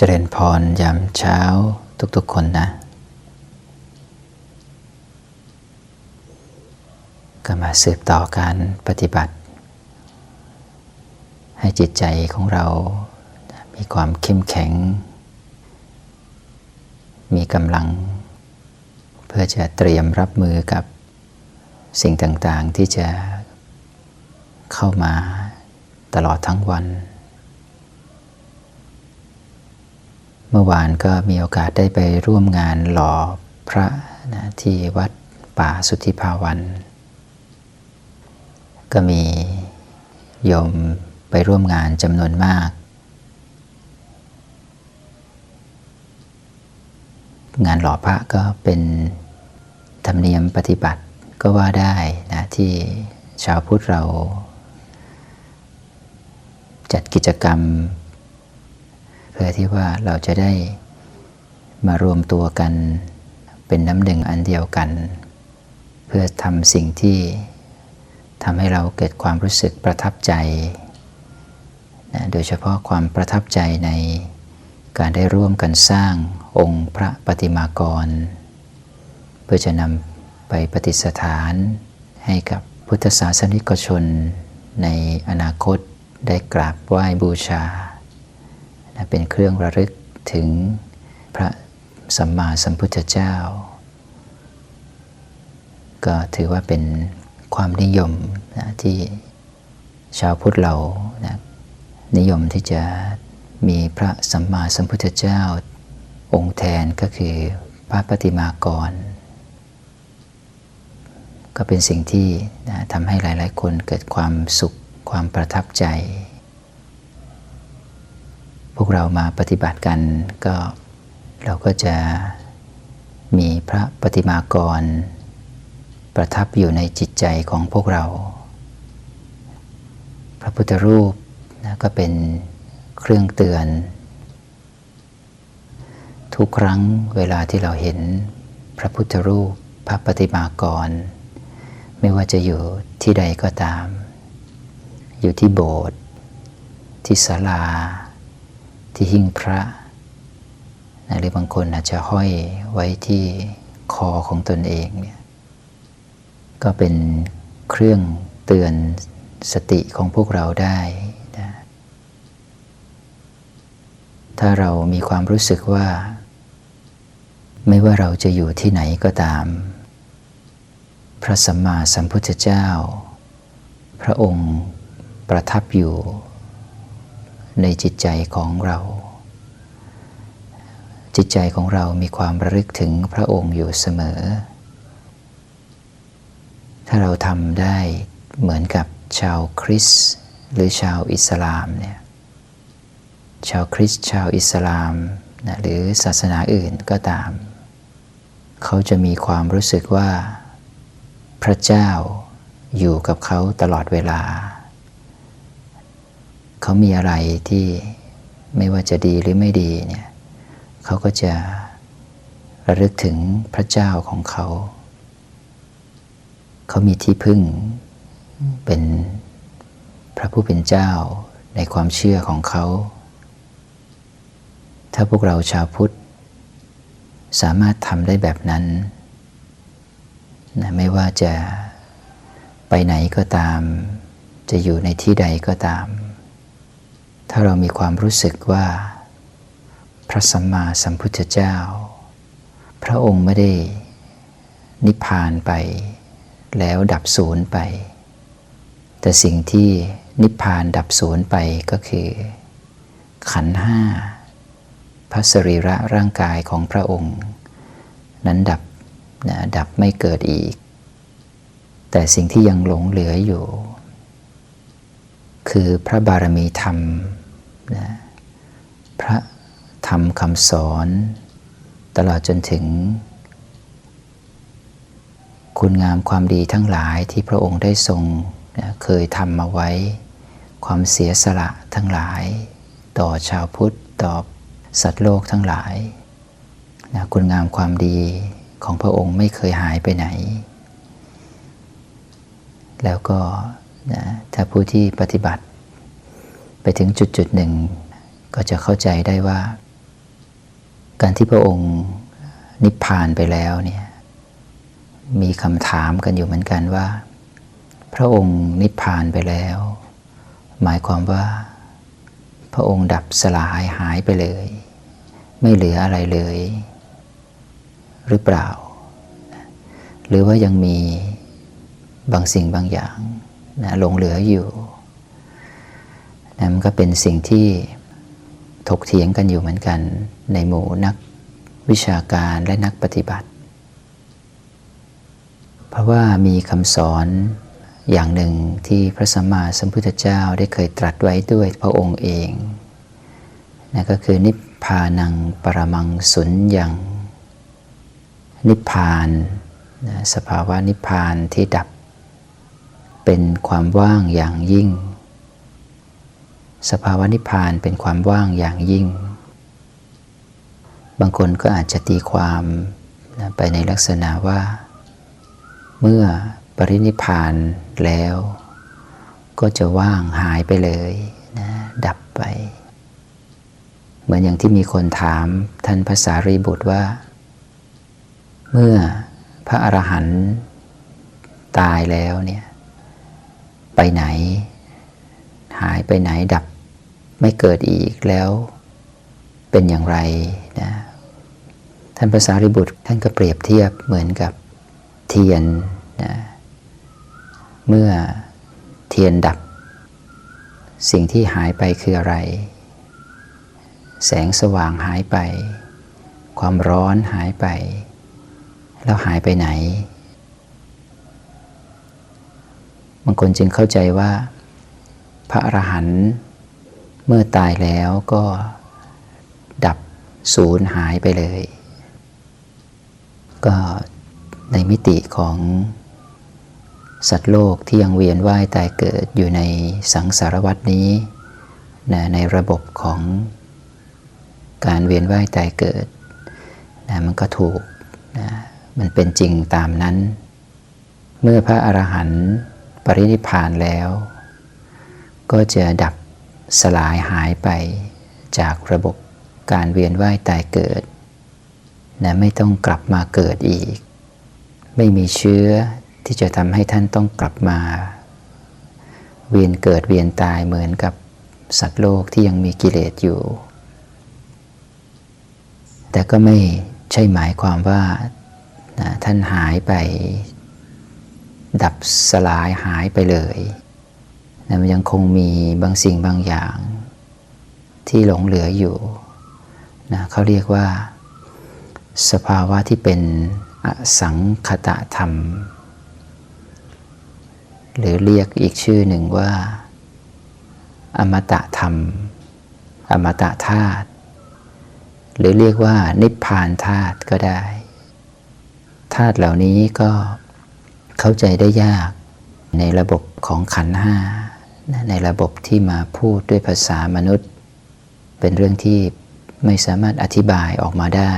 เจริญพรยามเช้าทุกๆคนนะ ก็มาสืบต่อการปฏิบัติ ให้จิตใจของเรา มีความเข้มแข็ง มีกำลัง เพื่อจะเตรียมรับมือกับสิ่งต่างๆที่จะเข้ามาตลอดทั้งวัน เมื่อวานก็มีโอกาสได้ไปร่วมงานหล่อพระนะที่วัดป่าสุทธิภาวัน ก็มีโยมไปร่วมงานจำนวนมาก งานหล่อพระก็เป็นธรรมเนียมปฏิบัติก็ว่าได้นะที่ชาวพุทธเรา จัดกิจกรรม พื่อที่ว่าเราจะได้มารวมตัวกันเป็นน้ำหนึ่งอันเดียวกัน เพื่อทำสิ่งที่ทำให้เราเกิดความรู้สึกประทับใจนะโดยเฉพาะความประทับใจในการได้ร่วมกันสร้างองค์พระปฏิมากร เพื่อจะนำไปปฏิสถานให้กับพุทธศาสนิกชนในอนาคตได้กราบไหว้บูชา เป็นเครื่องระลึกถึงพระสัมมาสัมพุทธเจ้า ก็ถือว่าเป็นความนิยมนะที่ชาวพุทธเรานะนิยมที่จะมีพระสัมมาสัมพุทธเจ้า องค์แทนก็คือพระปฏิมากร ก็เป็นสิ่งที่นะทำให้หลาย ๆ คนเกิดความสุขความประทับใจ พวกเรามาปฏิบัติกันก็เราก็จะมีพระปฏิมากร ประทับอยู่ในจิตใจของพวกเรา พระพุทธรูปนะก็เป็นเครื่องเตือน ทุกครั้งเวลาที่เราเห็นพระพุทธรูปพระปฏิมากร ไม่ว่าจะอยู่ที่ใดก็ตาม อยู่ที่โบสถ์ที่ศาลา ที่หิ้งพระนะหรือบางคนอาจจะห้อยไว้ที่คอของตนเองเนี่ยก็เป็นเครื่องเตือนสติของพวกเราได้นะถ้าเรามีความรู้สึกว่า ไม่ว่าเราจะอยู่ที่ไหนก็ตาม พระสัมมาสัมพุทธเจ้า พระองค์ประทับอยู่ ในจิตใจของเรา จิตใจของเรามีความระลึกถึงพระองค์อยู่เสมอ ถ้าเราทำได้เหมือนกับชาวคริสต์หรือชาวอิสลามเนี่ยชาวคริสต์ชาวอิสลามนะหรือศาสนาอื่นก็ตาม เขาจะมีความรู้สึกว่า พระเจ้าอยู่กับเขาตลอดเวลา เขามีอะไรที่ไม่ว่าจะดีหรือไม่ดีเนี่ยเขาก็จะระลึกถึงพระเจ้าของเขา เขามีที่พึ่งเป็นพระผู้เป็นเจ้าในความเชื่อของเขา ถ้าพวกเราชาวพุทธ สามารถทำได้แบบนั้นนะไม่ว่าจะไปไหนก็ตาม จะอยู่ในที่ใดก็ตาม ถ้าเรามีความรู้สึกว่า พระสัมมาสัมพุทธเจ้า พระองค์ไม่ได้นิพพานไป แล้วดับศูนย์ไป แต่สิ่งที่นิพพานดับศูนย์ไปก็คือ ขันห้าพระสรีระร่างกายของพระองค์ นั้นดับนะดับไม่เกิดอีก แต่สิ่งที่ยังหลงเหลืออยู่ คือพระบารมีธรรม นะพระธรรมคำสอน ตลอดจนถึง คุณงามความดีทั้งหลายที่พระองค์ได้ทรงเคยทำมาไว้ ความเสียสละทั้งหลาย ต่อชาวพุทธต่อสัตว์โลกทั้งหลายนะคุณงามความดีของพระองค์ไม่เคยหายไปไหน แล้วก็นะถ้าผู้ที่ปฏิบัติ ไปถึงจุดจุดหนึ่ง ก็จะเข้าใจได้ว่า การที่พระองค์นิพพานไปแล้วเนี่ยมีคำถามกันอยู่เหมือนกันว่า พระองค์นิพพานไปแล้ว หมายความว่า พระองค์ดับสลายหายไปเลย ไม่เหลืออะไรเลย หรือเปล่า หรือว่ายังมีบางสิ่งบางอย่างนะหลงเหลืออยู่ นะมันก็เป็นสิ่งที่ถกเถียงกันอยู่เหมือนกันในหมู่นักวิชาการและนักปฏิบัติ เพราะว่ามีคำสอนอย่างหนึ่งที่พระสัมมาสัมพุทธเจ้าได้เคยตรัสไว้ด้วยพระองค์เองนั่นก็คือนิพพานังปรมังสุญญัง นิพพานสภาวะนิพพานที่ดับ เป็นความว่างอย่างยิ่ง สภาวะนิพพานเป็นความว่างอย่างยิ่ง บางคนก็อาจจะตีความไปในลักษณะว่า เมื่อปรินิพานแล้ว ก็จะว่างหายไปเลยนะดับไป เหมือนอย่างที่มีคนถามท่านภาษารีบุตรว่า เมื่อพระอรหันต์ตายแล้วเนี่ย ไปไหน หายไปไหนดับไม่เกิดอีกแล้วเป็นอย่างไรนะท่านภาษาริบุตรท่านก็เปรียบเทียบเหมือนกับเทียนนะเมื่อเทียนดับ สิ่งที่หายไปคืออะไร แสงสว่างหายไป ความร้อนหายไป แล้วหายไปไหนบางคนจึงเข้าใจว่า พระอรหันต์เมื่อตายแล้วก็ดับศูนย์หายไปเลย ก็ในมิติของสัตว์โลกที่ยังเวียนว่ายตายเกิดอยู่ในสังสารวัตนี้นะในระบบของการเวียนว่ายตายเกิดนะมันก็ถูกนะมันเป็นจริงตามนั้น เมื่อพระอรหันต์ปรินิพานแล้ว ก็จะดับสลายหายไปจากระบบการเวียนว่ายตายเกิดนะไม่ต้องกลับมาเกิดอีก ไม่มีเชื้อที่จะทำให้ท่านต้องกลับมา เวียนเกิดเวียนตายเหมือนกับสัตว์โลกที่ยังมีกิเลสอยู่ แต่ก็ไม่ใช่หมายความว่านะท่านหายไป ดับสลายหายไปเลย นะมันยังคงมีบางสิ่งบางอย่างที่หลงเหลืออยู่นะเขาเรียกว่า สภาวะที่เป็นอสังคตะธรรม หรือเรียกอีกชื่อหนึ่งว่า อมตะธรรม อมตะธาตุหรือเรียกว่านิพพานธาตุก็ได้ธาตุเหล่านี้ก็เข้าใจได้ยากในระบบของขันห้า ในระบบที่มาพูดด้วยภาษามนุษย์ เป็นเรื่องที่ไม่สามารถอธิบายออกมาได้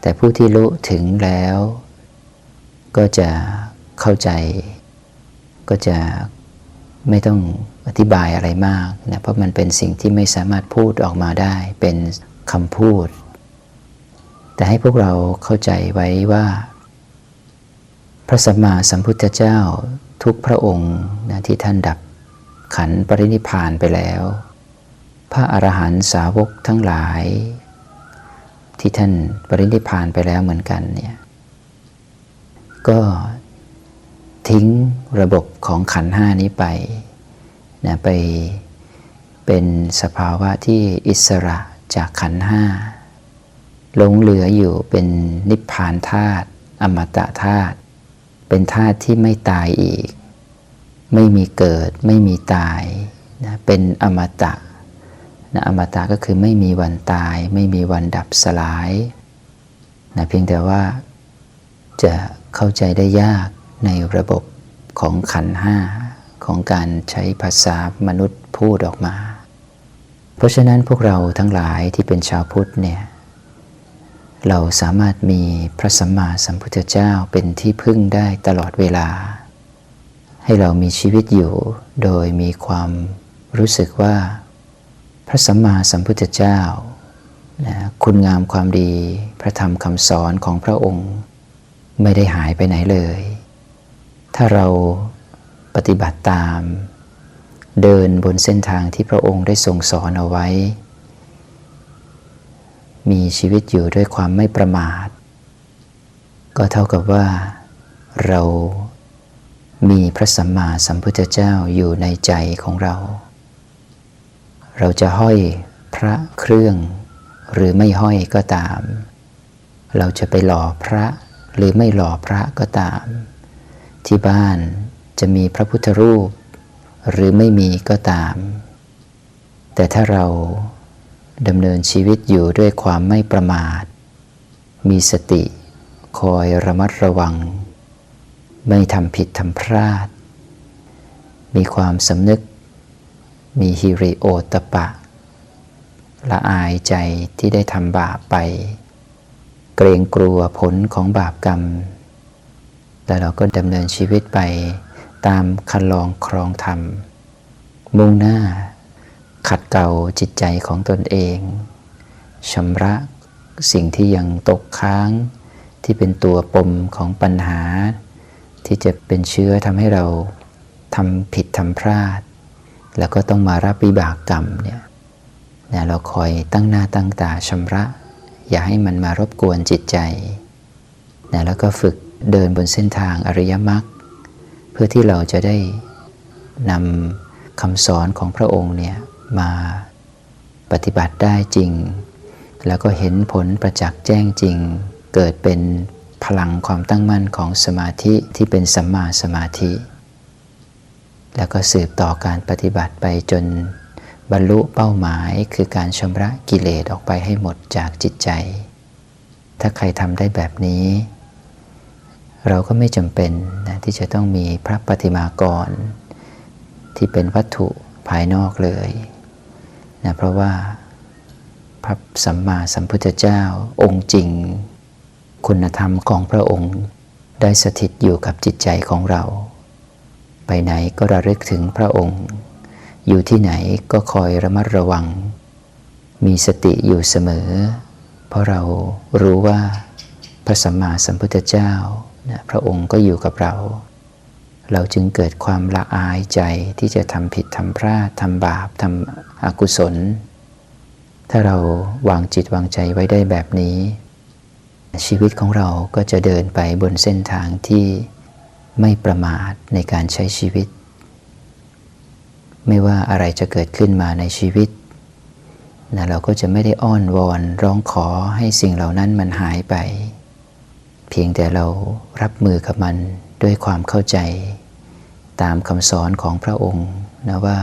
แต่ผู้ที่รู้ถึงแล้ว ก็จะเข้าใจ ก็จะไม่ต้องอธิบายอะไรมากนะเพราะมันเป็นสิ่งที่ไม่สามารถพูดออกมาได้ เป็นคำพูด แต่ให้พวกเราเข้าใจไว้ว่า พระสัมมาสัมพุทธเจ้าทุกพระองค์นะที่ท่านดับ ขันปรินิพานไปแล้ว พระอรหันตสาวกทั้งหลาย ที่ท่านปรินิพานไปแล้วเหมือนกันเนี่ยก็ทิ้งระบบของขันห้านี้ไปนะไปเป็นสภาวะที่อิสระจากขันห้าหลงเหลืออยู่เป็นนิพพานธาตุอมตะธาตุเป็นธาตุที่ไม่ตายอีก ไม่มีเกิด ไม่มีตายนะเป็นอมตะนะอมตะก็คือไม่มีวันตาย ไม่มีวันดับสลายนะเพียงแต่ว่าจะเข้าใจได้ยากในระบบของขันห้าของการใช้ภาษามนุษย์พูดออกมา เพราะฉะนั้นพวกเราทั้งหลายที่เป็นชาวพุทธเนี่ยเราสามารถมีพระสัมมาสัมพุทธเจ้าเป็นที่พึ่งได้ตลอดเวลา ให้เรามีชีวิตอยู่ โดยมีความรู้สึกว่า พระสัมมาสัมพุทธเจ้านะคุณงามความดีพระธรรมคำสอนของพระองค์ ไม่ได้หายไปไหนเลย ถ้าเราปฏิบัติตาม เดินบนเส้นทางที่พระองค์ได้ทรงสอนเอาไว้ มีชีวิตอยู่ด้วยความไม่ประมาท ก็เท่ากับว่าเรา มีพระสัมมาสัมพุทธเจ้าอยู่ในใจของเรา เราจะห้อยพระเครื่อง หรือไม่ห้อยก็ตาม เราจะไปหล่อพระหรือไม่หล่อพระก็ตาม ที่บ้านจะมีพระพุทธรูป หรือไม่มีก็ตาม แต่ถ้าเราดำเนินชีวิตอยู่ด้วยความไม่ประมาท มีสติคอยระมัดระวัง ไม่ทำผิดทำพลาด มีความสำนึก มีฮิริโอตปะ ละอายใจที่ได้ทำบาปไป เกรงกลัวผลของบาปกรรมแต่เราก็ดำเนินชีวิตไปตามคันลองครองธรรม มุ่งหน้า ขัดเกลาจิตใจของตนเองชำระสิ่งที่ยังตกค้างที่เป็นตัวปมของปัญหา ที่จะเป็นเชื้อทำให้เราทำผิดทำพลาด แล้วก็ต้องมารับวิบากกรรมเนี่ยนะเราคอยตั้งหน้าตั้งตาชำระ อย่าให้มันมารบกวนจิตใจนะแล้วก็ฝึกเดินบนเส้นทางอริยมรรคเพื่อที่เราจะได้นำคำสอนของพระองค์เนี่ยมาปฏิบัติได้จริง แล้วก็เห็นผลประจักษ์แจ้งจริง เกิดเป็น พลังความตั้งมั่นของสมาธิที่เป็นสัมมาสมาธิ แล้วก็สืบต่อการปฏิบัติไปจนบรรลุเป้าหมายคือการชำระกิเลสออกไปให้หมดจากจิตใจ ถ้าใครทำได้แบบนี้ เราก็ไม่จำเป็นนะที่จะต้องมีพระปฏิมากร ที่เป็นวัตถุภายนอกเลยนะเพราะว่าพระสัมมาสัมพุทธเจ้าองค์จริง คุณธรรมของพระองค์ได้สถิตอยู่กับจิตใจของเรา ไปไหนก็ระลึกถึงพระองค์ อยู่ที่ไหนก็คอยระมัดระวัง มีสติอยู่เสมอ เพราะเรารู้ว่าพระสัมมาสัมพุทธเจ้านะพระองค์ก็อยู่กับเรา เราจึงเกิดความละอายใจที่จะทำผิดทำพลาดทำบาปทำอกุศล ถ้าเราวางจิตวางใจไว้ได้แบบนี้ ชีวิตของเราก็จะเดินไปบนเส้นทางที่ไม่ประมาทในการใช้ชีวิต ไม่ว่าอะไรจะเกิดขึ้นมาในชีวิตนะเราก็จะไม่ได้อ้อนวอนร้องขอให้สิ่งเหล่านั้นมันหายไป เพียงแต่เรารับมือกับมันด้วยความเข้าใจ ตามคำสอนของพระองค์นะว่า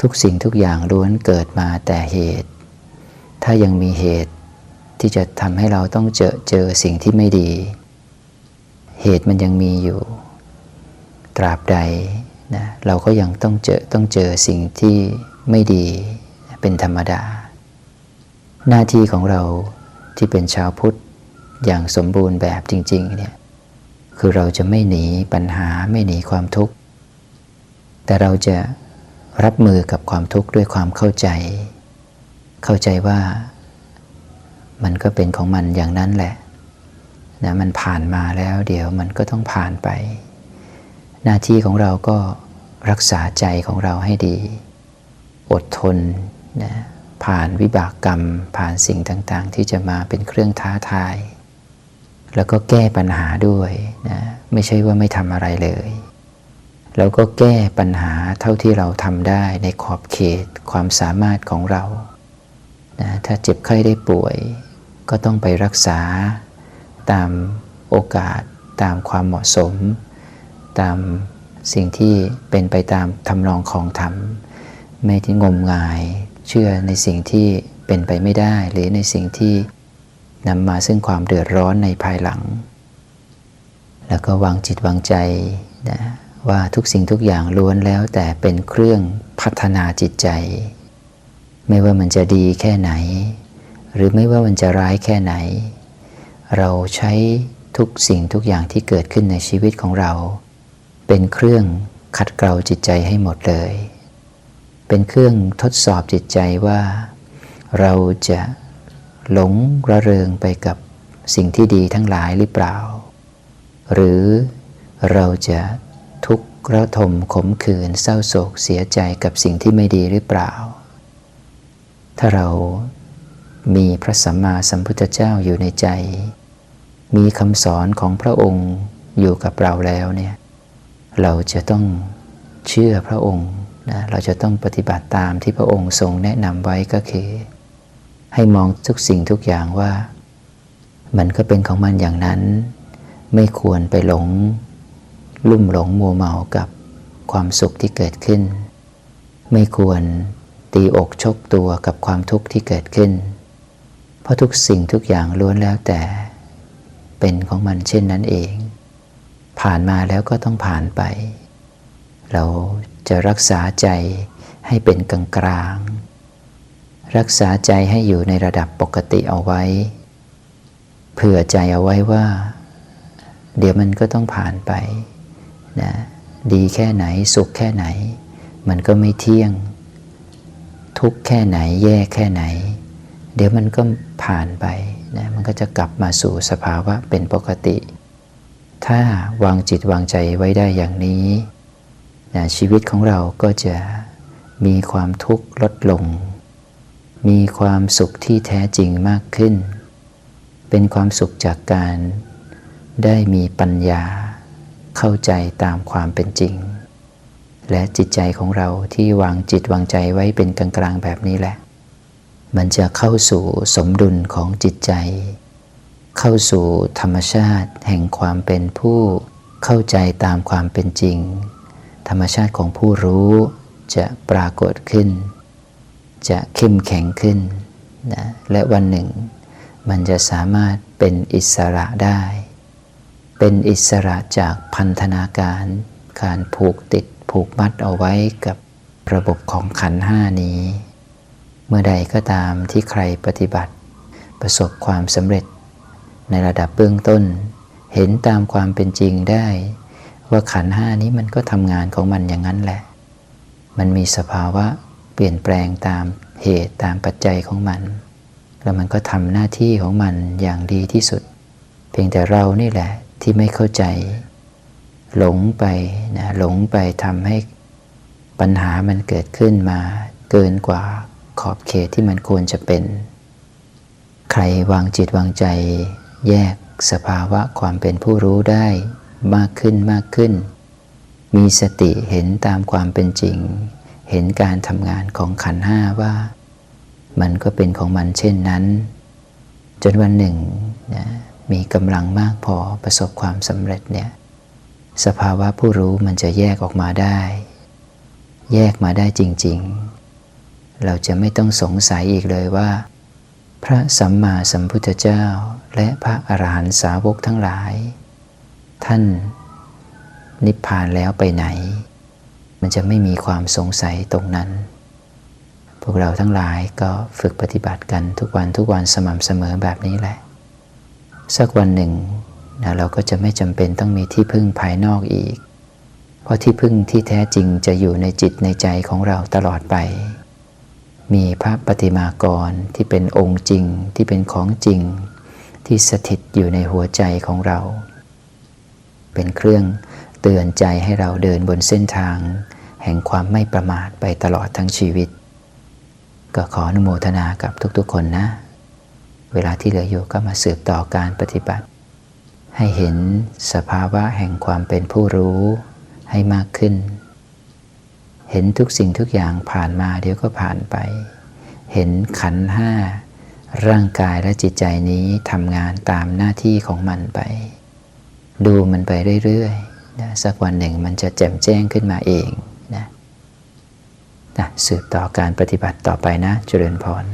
ทุกสิ่งทุกอย่างล้วนเกิดมาแต่เหตุ ถ้ายังมีเหตุ ที่จะทำให้เราต้องเจอเจอสิ่งที่ไม่ดี เหตุมันยังมีอยู่ ตราบใดนะเราก็ยังต้องเจอต้องเจอสิ่งที่ไม่ดีเป็นธรรมดา หน้าที่ของเราที่เป็นชาวพุทธอย่างสมบูรณ์แบบจริงๆเนี่ยคือเราจะไม่หนีปัญหาไม่หนีความทุกข์ แต่เราจะรับมือกับความทุกข์ด้วยความเข้าใจ เข้าใจว่า มันก็เป็นของมันอย่างนั้นแหละนะมันผ่านมาแล้วเดี๋ยวมันก็ต้องผ่านไป หน้าที่ของเราก็รักษาใจของเราให้ดี อดทนนะผ่านวิบากกรรม ผ่านสิ่งต่างๆ ที่จะมาเป็นเครื่องท้าทาย แล้วก็แก้ปัญหาด้วยนะไม่ใช่ว่าไม่ทำอะไรเลย แล้วก็แก้ปัญหาเท่าที่เราทำได้ในขอบเขตความสามารถของเรา นะถ้าเจ็บไข้ได้ป่วย ก็ต้องไปรักษาตามโอกาสตามความเหมาะสม ตามสิ่งที่เป็นไปตามทำนองของธรรม ไม่ที่งมงาย เชื่อในสิ่งที่เป็นไปไม่ได้ หรือในสิ่งที่นำมาซึ่งความเดือดร้อนในภายหลัง แล้วก็วางจิตวางใจนะว่าทุกสิ่งทุกอย่างล้วนแล้วแต่เป็นเครื่องพัฒนาจิตใจ ไม่ว่ามันจะดีแค่ไหน หรือไม่ว่ามันจะร้ายแค่ไหน เราใช้ทุกสิ่งทุกอย่างที่เกิดขึ้นในชีวิตของเรา เป็นเครื่องขัดเกลาจิตใจให้หมดเลย เป็นเครื่องทดสอบจิตใจว่า เราจะหลงระเริงไปกับสิ่งที่ดีทั้งหลายหรือเปล่า หรือเราจะทุกข์ระทมขมขื่นเศร้าโศกเสียใจกับสิ่งที่ไม่ดีหรือเปล่า ถ้าเรามีพระสัมมาสัมพุทธเจ้าอยู่ในใจ มีคำสอนของพระองค์อยู่กับเราแล้วเนี่ยเราจะต้องเชื่อพระองค์นะเราจะต้องปฏิบัติตามที่พระองค์ทรงแนะนำไว้ก็คือ ให้มองทุกสิ่งทุกอย่างว่า มันก็เป็นของมันอย่างนั้น ไม่ควรไปหลง ลุ่มหลงมัวเมากับความสุขที่เกิดขึ้น ไม่ควร ตีอกชกตัวกับความทุกข์ที่เกิดขึ้น เพราะทุกสิ่งทุกอย่างล้วนแล้วแต่ เป็นของมันเช่นนั้นเอง ผ่านมาแล้วก็ต้องผ่านไป เราจะรักษาใจให้เป็นกลางกลาง รักษาใจให้อยู่ในระดับปกติเอาไว้ เผื่อใจเอาไว้ว่า เดี๋ยวมันก็ต้องผ่านไปนะดีแค่ไหนสุขแค่ไหน มันก็ไม่เที่ยง ทุกข์แค่ไหนแย่แค่ไหน เดี๋ยวมันก็ผ่านไปนะมันก็จะกลับมาสู่สภาวะเป็นปกติ ถ้าวางจิตวางใจไว้ได้อย่างนี้นะชีวิตของเราก็จะมีความทุกข์ลดลง มีความสุขที่แท้จริงมากขึ้น เป็นความสุขจากการได้มีปัญญาเข้าใจตามความเป็นจริง และจิตใจของเราที่วางจิตวางใจไว้เป็นกลางๆแบบนี้แหละ มันจะเข้าสู่สมดุลของจิตใจ เข้าสู่ธรรมชาติแห่งความเป็นผู้เข้าใจตามความเป็นจริง ธรรมชาติของผู้รู้จะปรากฏขึ้น จะเข้มแข็งขึ้นนะและวันหนึ่ง มันจะสามารถเป็นอิสระได้ เป็นอิสระจากพันธนาการการผูกติด ผูกมัดเอาไว้กับระบบของขันห้านี้ เมื่อใดก็ตามที่ใครปฏิบัติ ประสบความสำเร็จ ในระดับเบื้องต้น เห็นตามความเป็นจริงได้ ว่าขันห้านี้มันก็ทำงานของมันอย่างนั้นแหละ มันมีสภาวะเปลี่ยนแปลงตามเหตุตามปัจจัยของมัน แล้วมันก็ทำหน้าที่ของมันอย่างดีที่สุด เพียงแต่เรานี่แหละที่ไม่เข้าใจ หลงไปนะหลงไปทำให้ปัญหามันเกิดขึ้นมา เกินกว่าขอบเขตที่มันควรจะเป็น ใครวางจิตวางใจ แยกสภาวะความเป็นผู้รู้ได้มากขึ้นมากขึ้น มีสติเห็นตามความเป็นจริง เห็นการทำงานของขันห้าว่า มันก็เป็นของมันเช่นนั้น จนวันหนึ่งนะมีกำลังมากพอประสบความสำเร็จเนี่ย สภาวะผู้รู้มันจะแยกออกมาได้ แยกมาได้จริง ๆ เราจะไม่ต้องสงสัยอีกเลยว่า พระสัมมาสัมพุทธเจ้าและพระอรหันตสาวกทั้งหลาย ท่านนิพพานแล้วไปไหน มันจะไม่มีความสงสัยตรงนั้น พวกเราทั้งหลายก็ฝึกปฏิบัติกันทุกวันทุกวันสม่ำเสมอแบบนี้แหละ สักวันหนึ่ง นะเราก็จะไม่จำเป็นต้องมีที่พึ่งภายนอกอีก เพราะที่พึ่งที่แท้จริงจะอยู่ในจิตในใจของเราตลอดไป มีพระปฏิมากรที่เป็นองค์จริงที่เป็นของจริง ที่สถิตอยู่ในหัวใจของเรา เป็นเครื่องเตือนใจให้เราเดินบนเส้นทาง แห่งความไม่ประมาทไปตลอดทั้งชีวิต ก็ขออนุโมทนากับทุกๆคนนะ เวลาที่เหลืออยู่ก็มาสืบต่อการปฏิบัติ ให้เห็นสภาวะแห่งความเป็นผู้รู้ให้มากขึ้น เห็นทุกสิ่งทุกอย่างผ่านมาเดี๋ยวก็ผ่านไป เห็นขันห้า ร่างกายและจิตใจนี้ทำงานตามหน้าที่ของมันไป ดูมันไปเรื่อยๆนะสักวันหนึ่งมันจะแจ่มแจ้งขึ้นมาเองนะนะสืบต่อการปฏิบัติต่อไปนะเจริญพร